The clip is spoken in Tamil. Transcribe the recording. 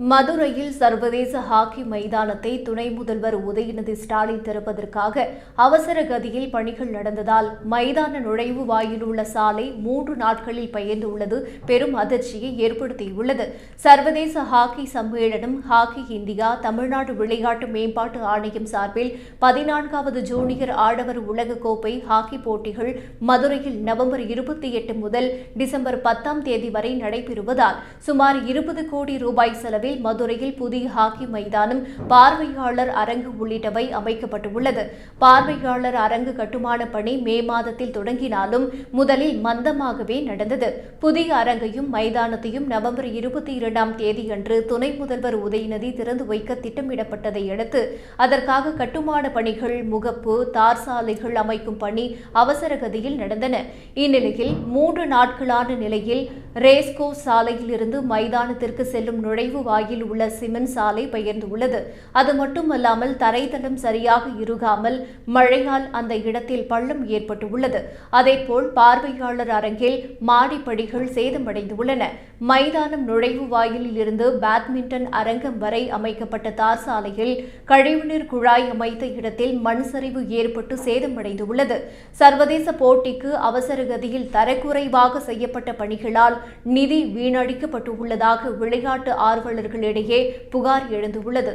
மதுரையில் சர்வதேச ஹாக்கி மைதானத்தை துணை முதல்வர் உதயநிதி ஸ்டாலின் திறப்பதற்காக அவசர கதியில் பணிகள் நடந்ததால் மைதான நுழைவு வாயில் உள்ள சாலை மூன்று நாட்களில் பெயர்ந்துள்ளது பெரும் அதிர்ச்சியை ஏற்படுத்தியுள்ளது. சர்வதேச ஹாக்கி சம்மேளனம் ஹாக்கி இந்தியா தமிழ்நாடு விளையாட்டு மேம்பாட்டு ஆணையம் சார்பில் பதினான்காவது ஜூனியர் ஆடவர் உலகக்கோப்பை ஹாக்கி போட்டிகள் மதுரையில் நவம்பர் இருபத்தி எட்டு முதல் டிசம்பர் பத்தாம் தேதி வரை நடைபெறுவதால் சுமார் இருபது கோடி ரூபாய் செலவில் மதுரையில் புதிய ஹாக்கி மைதானம் பார்வையாளர் அரங்கு உள்ளிட்டவை அமைக்கப்பட்டுள்ளது. பார்வையாளர் அரங்கு கட்டுமான பணி மே மாதத்தில் தொடங்கினாலும் முதலில் மந்தமாகவே நடந்தது. புதிய அரங்கையும் மைதானத்தையும் நவம்பர் இருபத்தி இரண்டாம் தேதியன்று துணை முதல்வர் உதயநிதி திறந்து வைக்க திட்டமிடப்பட்டதை அடுத்து அதற்காக கட்டுமான பணிகள் முகப்பு தார் சாலைகள் அமைக்கும் பணி அவசரகதியில் நடந்தன. இந்நிலையில் மூன்று நாட்களான நிலையில் ரேஸ்கோ சாலையிலிருந்து மைதானத்திற்கு செல்லும் நுழைவு வாயில் வாயில் உள்ள சிமெண்ட் சாலை பெயர்ந்துள்ளது. அது மட்டுமல்லாமல் தரைத்தளம் சரியாக இருகாமல் மழையால் அந்த இடத்தில் பள்ளம் ஏற்பட்டுள்ளது. அதேபோல் பார்வையாளர் அரங்கில் மாடிப்படிகள் சேதமடைந்துள்ளன. மைதானம் நுழைவு வாயிலில் இருந்து பேட்மிண்டன் அரங்கம் வரை அமைக்கப்பட்ட தார் சாலையில் கழிவுநீர் குழாய் அமைத்த இடத்தில் மண் சரிவு ஏற்பட்டு சேதமடைந்துள்ளது. சர்வதேச போட்டிக்கு அவசரகதியில் தரக்குறைவாக செய்யப்பட்ட பணிகளால் நிதி வீணடிக்கப்பட்டுள்ளதாக விளையாட்டு ஆர்வலர்கள் ஆர்வலர்களிடையே புகார் எழுந்துள்ளது.